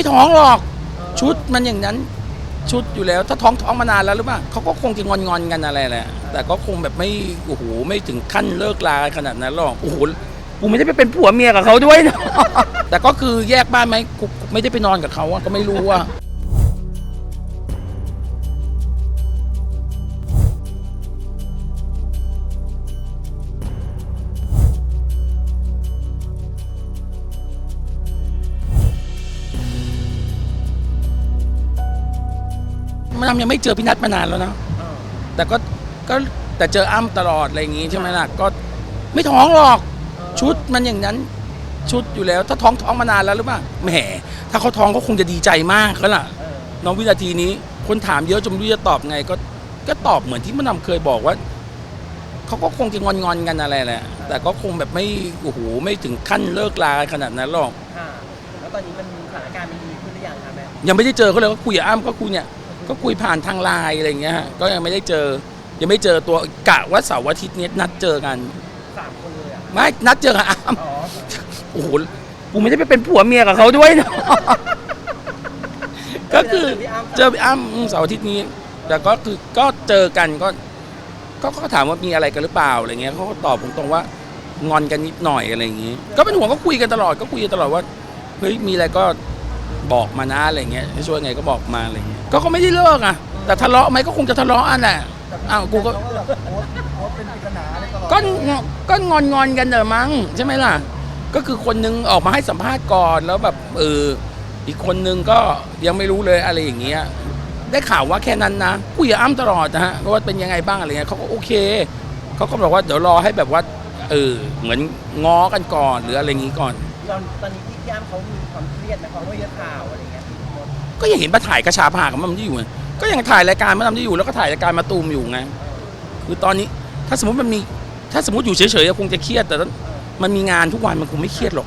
ไม่ท้องหรอก ชุดมันอย่างนั้นชุดอยู่แล้ว ถ้าท้องท้องมานานแล้วหรือเปล่าเขาก็คงจะงอนงอนกันอะไรแหละแต่ก็คงแบบไม่โอ้โหไม่ถึงขั้นเลิกลาขนาดนั้นหรอกโอ้โหกูไม่ได้ไปเป็นผัวเมียกับเขาด้วยนะแต่ก็คือแยกบ้านไหมกูไม่ได้ไปนอนกับเขาอะก็ไม่รู้ว่า มันทำยังไม่เจอพี่นัทมานานแล้วนะแต่ก็ก็แต่เจออ้ำตลอดอะไรอย่างงี้ใช่ไหมล่ะก็ไม่ท้องหรอก ชุดมันอย่างนั้นชุดอยู่แล้ว ถ้าท้องท้องมานานแล้วหรือเปล่าแหมถ้าเขาท้องก็คงจะดีใจมากแล้วล่ะน้องวินาทีนี้คนถามเยอะจนไม่รู้จะตอบไงก็ก็ตอบเหมือนที่มันำเคยบอกว่าเขาก็คงจะงอนงอนๆกันอะไรแหละ แต่ก็คงแบบไม่โอ้โหไม่ถึงขั้นเลิกลาขนาดนั้นหรอกค่ะแล้วตอนนี้มันสถานการณ์มันดีขึ้นหรือยังคะแม่ยังไม่ได้เจอเขาเลยก็คุยกับอ้ำก็คุยเนี่ย ก็คุยผ่านทางไลน์อะไรอย่างเงี้ยฮะก็ยังไม่ได้เจอ ยังไม่เจอตัวกะว่าเสาร์อาทิตย์เนี้ยนัดเจอกันสามคนเลยอะไม่นัดเจอกับอ้ำอ๋อโอ้โหกูไม่ได้ไปเป็นผัวเมียกับเขาด้วยนะก็คือพี่อ้ำเจอพี่อ้ำอืมเสาร์อาทิตย์นี้ แต่ก็คือก็เจอกันก็ ก็ก็ถามว่ามีอะไรกันหรือเปล่าอะไรเงี้ยเขาก็ตอบตรงๆว่างอนกันนิดหน่อยอะไรอย่างงี้ ก็เป็นห่วงก็คุยกันตลอดก็คุยกันตลอดว่าเฮ้ยมีอะไรก็ บอกมานะอะไรเงี้ยจะช่วยไงก็บอกมาอะไรเงี้ยก็เขาไม่ได้เลิกอะแต่ทะเลาะไหมก็คงจะทะเลาะอันแหละอ้าวกูก็เขาก็แบบโพสต์โพสต์เป็นปริศนาอะไรตลอดก็งอก็งอนงอนๆกันเดอะมั้งใช่ไหมล่ะ ก็คือคนนึงออกมาให้สัมภาษณ์ก่อนแล้วแบบเอออีกคนนึงก็ยังไม่รู้เลยอะไรอย่างเงี้ยได้ข่าวว่าแค่นั้นนะคุยกับอ้ำตลอดนะฮะว่าเป็นยังไงบ้างอะไรเงี้ยเขาก็โอเคเขาก็บอกว่าเดี๋ยวรอให้แบบว่าเออเหมือนง้อกันก่อนหรืออะไรอย่างงี้ก่อน ตอนตอนนี้ พี่ย่ามเขามีความเครียดนะเพราะว่าเยอะข่าวอะไรเงี้ยพี่มดก็ยังเห็นมาถ่ายกระชาผากับมันที่อยู่ไงก็ยังถ่ายรายการมาทำที่อยู่แล้วก็ถ่ายรายการมาตูมอยู่ไงคือตอนนี้ถ้าสมมติมันมีถ้าสมมติอยู่เฉยๆก็คงจะเครียดแต่ถ้ามันมีงานทุกวันมันคงไม่เครียดหรอก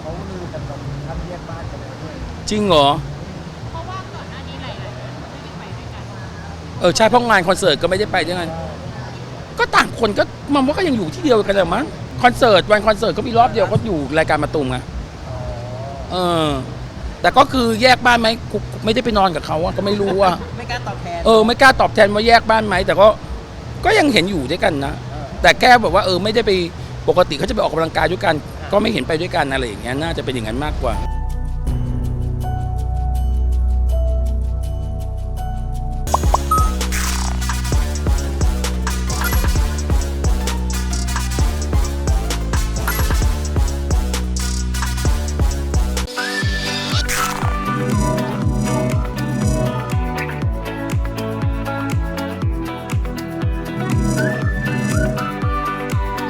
เขาลือกันตรงทำแยกบ้านกันเลยด้วยจริงเหรอเพราะว่าก่อนหน้านี้หลายๆคนไม่ได้ไปด้วยกันเออใช่เพราะงานคอนเสิร์ตก็ไม่ได้ไปด้วยกันก็ต่างคนก็มันว่าก็ยังอยู่ที่เดียวกันแหละมั้งคอนเสิร์ตวันคอนเสิร์ตก็มีรอบเดียวก็อยู่รายการมาตุมไง เออ แต่ก็คือแยกบ้านไหมกูไม่ได้ไปนอนกับเขาอะก็ไม่รู้ว่า ไม่กล้าตอบแทนเออ ไม่กล้าตอบแทนว่าแยกบ้านไหมแต่ก็ก็ยังเห็นอยู่ด้วยกันนะ แต่แค่แบบว่าเออไม่ได้ไปปกติเขาจะไปออกกำลังกายด้วยกัน ก็ไม่เห็นไปด้วยกันอะไรอย่างเงี้ยน่าจะเป็นอย่างนั้นมากกว่า